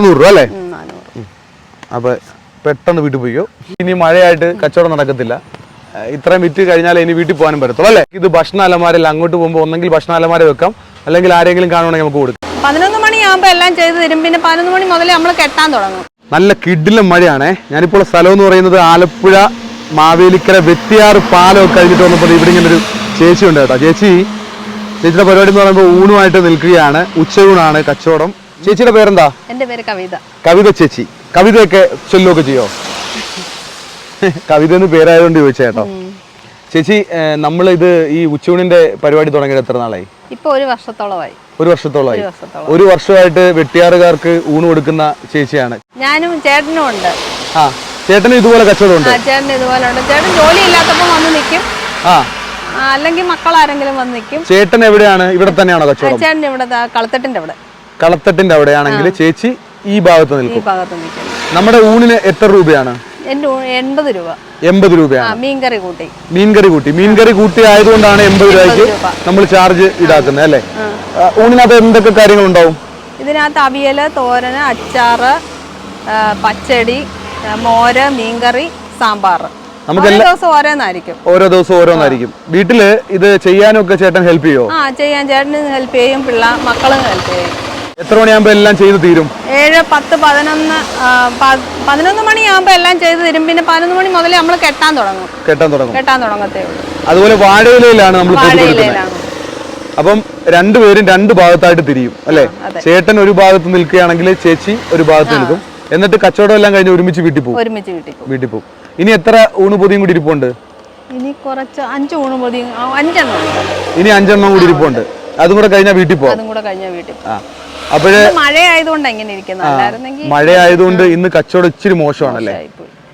നാനൂറ് രൂപ അല്ലേ? അപ്പൊ പെട്ടെന്ന് വീട്ടിൽ പോയിക്കോ. ഇനി മഴയായിട്ട് കച്ചവടം നടക്കത്തില്ല. ഇത്രയും വിറ്റ് കഴിഞ്ഞാൽ ഇനി വീട്ടിൽ പോകാനും പറ്റത്തുള്ളൂ അല്ലേ? ഇത് ഭക്ഷണ അലമാരല്ല അങ്ങോട്ട് പോകുമ്പോൾ ഒന്നെങ്കിൽ ഭക്ഷണ അലമാര വെക്കാം. അല്ലെങ്കിൽ ആരെങ്കിലും കാണുവാണെങ്കിൽ നമുക്ക് കൊടുക്കാം. പതിനൊന്ന് മണിയാകുമ്പോൾ എല്ലാം ചെയ്ത് തരും. പിന്നെ പതിനൊന്ന് മണി മുതലേ നമ്മൾ കെട്ടാൻ തുടങ്ങും. നല്ല കിഡിലും മഴയാണേ. ഞാനിപ്പോൾ സ്ഥലം എന്ന് പറയുന്നത് ആലപ്പുഴ മാവേലിക്കര വെട്ടിയാർ പാലമൊക്കെ കഴിഞ്ഞിട്ട് വന്നപ്പോൾ ഇവിടെ ഇങ്ങനെ ഒരു ചേച്ചി ഉണ്ട് കേട്ടോ. ചേച്ചി ചേച്ചിയുടെ പരിപാടി എന്ന് പറയുമ്പോൾ ഊണുമായിട്ട് നിൽക്കുകയാണ്. ഉച്ചയൂണാണ് കച്ചവടം. ചേച്ചിയുടെ പേരെന്താ? എന്റെ പേര് കവിത. കവിത ചേച്ചി. കവിതയൊക്കെ ചൊല്ലുകയൊക്കെ ചെയ്യോ? കവിത എന്ന് പേരായതുകൊണ്ട് ചോദിച്ചാ കേട്ടോ. ചേച്ചി നമ്മൾ ഇത് ഈ ഉച്ചയൂണിന്റെ പരിപാടി തുടങ്ങിയത് എത്ര നാളായി? ഇപ്പൊ ഒരു വർഷത്തോളമായി. ഒരു വർഷത്തോളമായി. ഒരു വർഷമായിട്ട് വെട്ടിയാറുകാർക്ക് ഊണ് കൊടുക്കുന്ന ചേച്ചിയാണ്. ഞാനും ചേട്ടനും ഉണ്ട്. ആ ചേട്ടന് ഇതുപോലെ കച്ചവടമുണ്ട് ആ ചേട്ടൻ ഇതുപോലെ ഉണ്ട്. ചേട്ടൻ ജോലി ഇല്ലാത്തപ്പോ വന്ന് നിൽക്കും ആ. അല്ലെങ്കിൽ മക്കൾ ആരെങ്കിലും വന്ന് നിൽക്കും ചേട്ടൻ എവിടെയാണ്? ഇവിടെ തന്നെയാണോ കച്ചവടം? ചേട്ടൻ ഇവിടെ കളത്തട്ടിന്റെ അവിടെ. കളത്തട്ടിന്റെ അവിടെയാണെങ്കിൽ ചേച്ചി ഈ ഭാഗത്ത് നിൽക്കും. ഭാഗത്ത് നിൽക്കും. നമ്മുടെ ഊണിന് എത്ര രൂപയാണ്? ഊ- എൺപത് രൂപ. എൺപത് ആ രൂപയാണ് മീൻകറി കൂട്ടി. മീൻകറി കൂട്ടി. മീൻകറി കൂട്ടി ആയതുകൊണ്ടാണ് എൺപത് രൂപയ്ക്ക് രൂപ. നമ്മൾ ചാർജ് ഈടാക്കുന്നത് അല്ലേ? ആ, ഊണിനകത്ത് എന്തൊക്കെ കാര്യങ്ങൾ ഉണ്ടാവും ഇതിനകത്ത് അവിയൽ തോരന് അച്ചാറ് ആ, പച്ചടി ആ, മോര് മീൻകറി സാമ്പാർ. നമുക്ക് ഓരോ ദിവസം ഓരോന്നായിരിക്കും. ഓരോ ദിവസവും ഓരോന്നായിരിക്കും. വീട്ടിൽ ഇത് ചെയ്യാനൊക്കെ ചേട്ടൻ ഹെൽപ്പ് ചെയ്യോ? ആ ചെയ്യാൻ ചേട്ടന് ഹെൽപ്പ് ചെയ്യും പിള്ള മക്കളും ഹെൽപ്പ് ചെയ്യും. എത്ര മണിയാകുമ്പോ എല്ലാം ചെയ്ത് തീരും? ഏഴ് പത്ത് പതിനൊന്ന് പതിനൊന്ന് മണിയാകുമ്പോൾ എല്ലാം ചെയ്ത് തീരും. പിന്നെ പതിനൊന്ന് മണി മുതലേ നമ്മൾ കെട്ടാൻ തുടങ്ങും. കെട്ടാൻ തുടങ്ങും. കെട്ടാൻ തുടങ്ങത്തേ ഉള്ളൂ. അതുപോലെ വാഴയിലയിലാണ് നമ്മൾ അപ്പം രണ്ടുപേരും രണ്ട് ഭാഗത്തായിട്ട് തിരിയും അല്ലേ? ചേട്ടൻ ഒരു ഭാഗത്ത് നിൽക്കുകയാണെങ്കിൽ ചേച്ചി ഒരു ഭാഗത്ത് നിൽക്കും. എന്നിട്ട് കച്ചവടം എല്ലാം കഴിഞ്ഞ് ഒരുമിച്ച് വീട്ടിൽ പോകും. ഒരുമിച്ച് വീട്ടിൽ പോകും. വീട്ടിൽ പോകും. ഇനി എത്ര ഊണ് പൊതിയും കൂടി ഇരിപ്പുണ്ട്? ഇനി കുറച്ച് അഞ്ച് ഊണ് അഞ്ചെണ്ണം ഉണ്ട്. ഇനി അഞ്ചെണ്ണം കൂടി ഇരിപ്പുണ്ട്. അതും കൂടെ കഴിഞ്ഞാൽ വീട്ടിൽ പോകും അതും കൂടെ കഴിഞ്ഞാൽ വീട്ടിൽ പോകും ആ അപ്പോഴേ മഴയായതുകൊണ്ട് എങ്ങനെ ഇരിക്കുന്നു മഴയായതുകൊണ്ട് ഇന്ന് കച്ചവടം ഇച്ചിരി മോശമാണല്ലേ.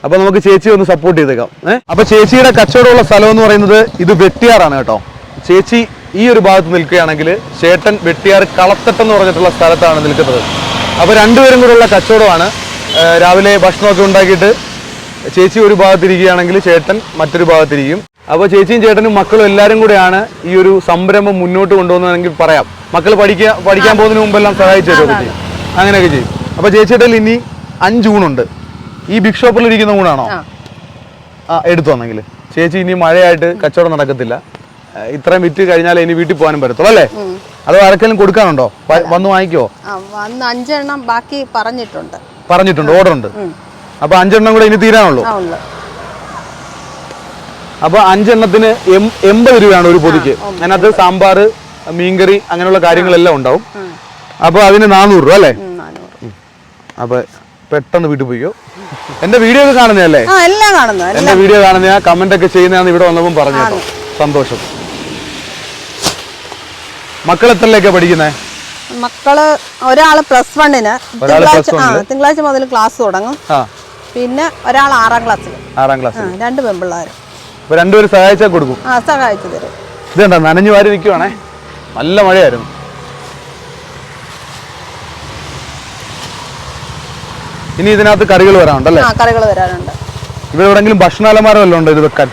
അപ്പൊ നമുക്ക് ചേച്ചി ഒന്ന് സപ്പോർട്ട് ചെയ്തേക്കാം. ഏഹ് അപ്പൊ ചേച്ചിയുടെ കച്ചവടമുള്ള സ്ഥലം എന്ന് പറയുന്നത് ഇത് വെട്ടിയാറാണ് കേട്ടോ. ചേച്ചി ഈ ഒരു ഭാഗത്ത് നിൽക്കുകയാണെങ്കിൽ ചേട്ടൻ വെട്ടിയാർ കളത്തട്ടെന്ന് പറഞ്ഞിട്ടുള്ള സ്ഥലത്താണ് നിൽക്കുന്നത്. അപ്പൊ രണ്ടുപേരും കൂടെയുള്ള കച്ചവടമാണ്. രാവിലെ ഭക്ഷണമൊക്കെ ഉണ്ടാക്കിയിട്ട് ചേച്ചി ഒരു ഭാഗത്തിരിക്കുകയാണെങ്കിൽ ചേട്ടൻ മറ്റൊരു ഭാഗത്തിരിക്കും. അപ്പോൾ ചേച്ചിയും ചേട്ടനും മക്കളും എല്ലാവരും കൂടെയാണ് ഈ ഒരു സംരംഭം മുന്നോട്ട് കൊണ്ടുപോകുന്നതെങ്കിൽ പറയാം. മക്കൾ പഠിക്കാൻ പഠിക്കാൻ പോകുന്നതിന് മുമ്പെല്ലാം സഹായിച്ചു ചെയ്യും അങ്ങനെയൊക്കെ ചെയ്യും. അപ്പോൾ ചേച്ചിയുടെ ഇനി അഞ്ച് ഊണുണ്ട്. ഈ ബിഗ് ഷോപ്പിൽ ഇരിക്കുന്ന ഊണാണോ? ആ. എടുത്തു വന്നെങ്കിൽ ചേച്ചി ഇനി മഴയായിട്ട് കച്ചവടം നടക്കത്തില്ല. ഇത്രയും വിറ്റ് കഴിഞ്ഞാൽ ഇനി വീട്ടിൽ പോകാനും പറ്റത്തുള്ളൂ അല്ലേ? അതോ ആർക്കെങ്കിലും കൊടുക്കാനുണ്ടോ? വന്ന് വാങ്ങിക്കോ. വന്ന് അഞ്ചെണ്ണം ബാക്കി പറഞ്ഞിട്ടുണ്ട്. പറഞ്ഞിട്ടുണ്ട് ഓർഡർ ഉണ്ട്. അപ്പൊ അഞ്ചെണ്ണം കൂടെ ഇനി തീരാനുള്ളൂ? ആ ഉള്ളു അപ്പൊ അഞ്ചെണ്ണത്തിന് എൺപത് രൂപയാണ് ഒരു പൊതിക്ക്. അതിനകത്ത് സാമ്പാർ മീൻകറി അങ്ങനെയുള്ള കാര്യങ്ങളെല്ലാം ഉണ്ടാവും. അപ്പൊ അതിന് നാനൂറ് രൂപ അല്ലേ? ഉം, നാനൂറ്. അപ്പൊ പെട്ടെന്ന് വീട്ടിൽ പോയിക്കോ. എന്റെ വീഡിയോ ഒക്കെ കാണുന്നതല്ലേ എന്റെ വീഡിയോ കാണുന്ന കമന്റ് ഒക്കെ ചെയ്യുന്നതാണ് ഇവിടെ വന്നപ്പോൾ പറഞ്ഞു കേട്ടോ. സന്തോഷം. മക്കൾ എത്രയിലേക്കാ പഠിക്കുന്നേ? മക്കൾ ഒരാൾ പ്ലസ് വണ്ണിന് തിങ്കളാഴ്ച മുതൽ ക്ലാസ് തുടങ്ങും. പിന്നെ ഒരാൾ ആറാം ക്ലാസ്സിൽ ആറാം ക്ലാസ് രണ്ട് പെൺപിള്ളേർ രണ്ടുപേരും സഹായിച്ചാൽ കൊടുക്കും. ആ സഹായിച്ചു തരും. ഇതെന്താ നനഞ്ഞു വാരി നിൽക്കുവാണേ നല്ല മഴയായിരുന്നു. ഇനി ഇതിനകത്ത് കറികൾ വരാനുണ്ടല്ലേ? കറികൾ വരാനുണ്ട്. ഇവിടെ എവിടെങ്കിലും ഭക്ഷണാലമാരം വല്ലതും ഉണ്ടോ ഇത് വെക്കാൻ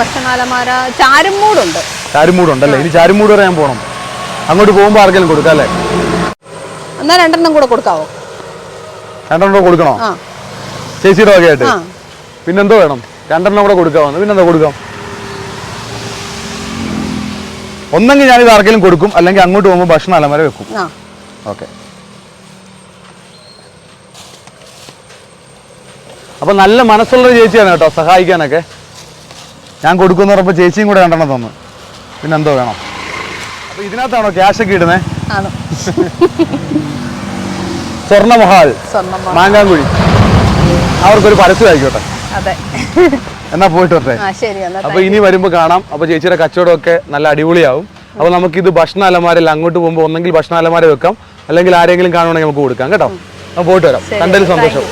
ഭക്ഷണാലമാര ചാരുമൂടുണ്ട്. ചാരുമൂടുണ്ടല്ലേ? ഇനി ചാരുമൂട് വരെ ഞാൻ പോകണം അങ്ങോട്ട് പോകുമ്പോൾ ആർക്കെങ്കിലും കൊടുക്കാം അല്ലേ? എന്നാൽ രണ്ടെണ്ണം കൂടെ കൊടുക്കാവോ? രണ്ടെണ്ണം കൂടെ കൊടുക്കണോ? ചേച്ചിയുടെ വകയായിട്ട്? പിന്നെന്തോ വേണം? രണ്ടെണ്ണം കൂടെ കൊടുക്കാമെന്ന് പിന്നെന്താ കൊടുക്കാം? ഒന്നെങ്കിൽ ഞാനിത് ആർക്കെങ്കിലും കൊടുക്കും. അല്ലെങ്കിൽ അങ്ങോട്ട് പോകുമ്പോൾ ഭക്ഷണം അലമര വെക്കും. ഓക്കെ. അപ്പൊ നല്ല മനസ്സുള്ളൊരു ചേച്ചിയാണ് കേട്ടോ. സഹായിക്കാനൊക്കെ. ഞാൻ കൊടുക്കുന്ന പറഞ്ഞപ്പോൾ ചേച്ചിയും കൂടെ രണ്ടെണ്ണം തന്നു. പിന്നെ എന്തോ വേണം. അപ്പൊ ഇതിനകത്താണോ ക്യാഷ് ഒക്കെ ഇടുന്നേ? ആണ്. സ്വർണമഹാൽ സ്വർണം മാങ്കാങ്കുഴി. അവർക്കൊരു പരസ്യം ആയിക്കോട്ടെ. അതെ. എന്നാ പോയിട്ട് വരട്ടെ. അപ്പൊ ഇനി വരുമ്പോ കാണാം. അപ്പൊ ചേച്ചിയുടെ കച്ചവടം ഒക്കെ നല്ല അടിപൊളിയാവും. അപ്പൊ നമുക്ക് ഇത് ഭക്ഷണ അലമാരല്ല അങ്ങോട്ട് പോകുമ്പോൾ ഒന്നെങ്കിൽ ഭക്ഷണ അലമാര വെക്കാം. അല്ലെങ്കിൽ ആരെങ്കിലും കാണുവാണെങ്കിൽ നമുക്ക് കൊടുക്കാം. കേട്ടോ? അപ്പൊ പോയിട്ട് വരാം. കണ്ടതിൽ സന്തോഷം.